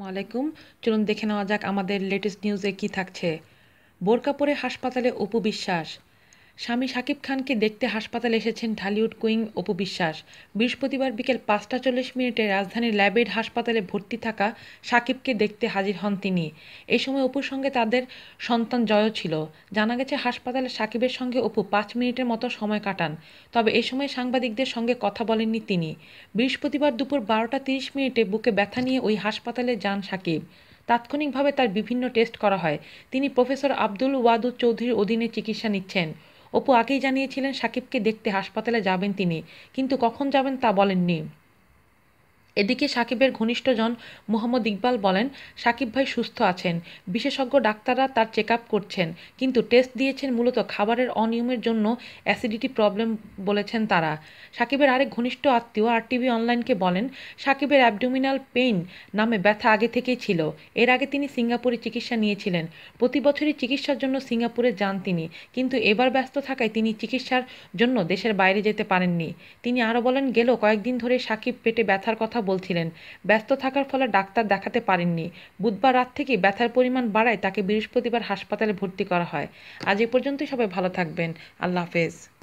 আসসালামু আলাইকুম। চলুন দেখে নেওয়া যাক আমাদের লেটেস্ট নিউজে কি থাকছে। বোরকা পরে হাসপাতালে অপু বিশ্বাস। স্বামী শাকিব খানকে দেখতে হাসপাতালে এসেছেন ঢালিউড কুইং অপু বিশ্বাস। বৃহস্পতিবার বিকেল পাঁচটা চল্লিশ মিনিটে রাজধানীর ল্যাবেড হাসপাতালে ভর্তি থাকা শাকিবকে দেখতে হাজির হন তিনি। এ সময় অপুর সঙ্গে তাদের সন্তান জয় ছিল। জানা গেছে, হাসপাতালে শাকিবের সঙ্গে অপু পাঁচ মিনিটের মতো সময় কাটান। তবে এ সময় সাংবাদিকদের সঙ্গে কথা বলেননি তিনি। বৃহস্পতিবার দুপুর বারোটা তিরিশ মিনিটে বুকে ব্যথা নিয়ে ওই হাসপাতালে যান শাকিব তাৎক্ষণিকভাবে তার বিভিন্ন টেস্ট করা হয়। তিনি প্রফেসর আব্দুল ওয়াদুদ চৌধুরীর অধীনে চিকিৎসা নিচ্ছেন। অপু আগেই জানিয়েছিলেন সাকিবকে দেখতে হাসপাতালে যাবেন তিনি কিন্তু কখন যাবেন তা বলেননি। এদিকে সাকিবের ঘনিষ্ঠজন মোহাম্মদ ইকবাল বলেন, সাকিব ভাই সুস্থ আছেন, বিশেষজ্ঞ ডাক্তাররা তার চেক করছেন, কিন্তু টেস্ট দিয়েছেন মূলত খাবারের অনিয়মের জন্য অ্যাসিডিটি প্রবলেম বলেছেন তারা। সাকিবের আরেক ঘনিষ্ঠ আত্মীয় আর টিভি অনলাইনকে বলেন, সাকিবের অ্যাবডোমিনাল পেইন নামে ব্যথা আগে থেকেই ছিল। এর আগে তিনি সিঙ্গাপুরে চিকিৎসা নিয়েছিলেন। প্রতি বছরই চিকিৎসার জন্য সিঙ্গাপুরে যান তিনি, কিন্তু এবার ব্যস্ত থাকায় তিনি চিকিৎসার জন্য দেশের বাইরে যেতে পারেননি। তিনি আরও বলেন, গেল কয়েকদিন ধরে সাকিব পেটে ব্যথার কথা বলছিলেন। ব্যস্ত থাকার ফলে ডাক্তার দেখাতে পারেননি। বুধবার রাত থেকেই ব্যথার পরিমাণ বাড়ায় তাকে বৃহস্পতিবার হাসপাতালে ভর্তি করা হয়। আজ এ পর্যন্তই সবাই ভালো থাকবেন। আল্লাহ হাফেজ।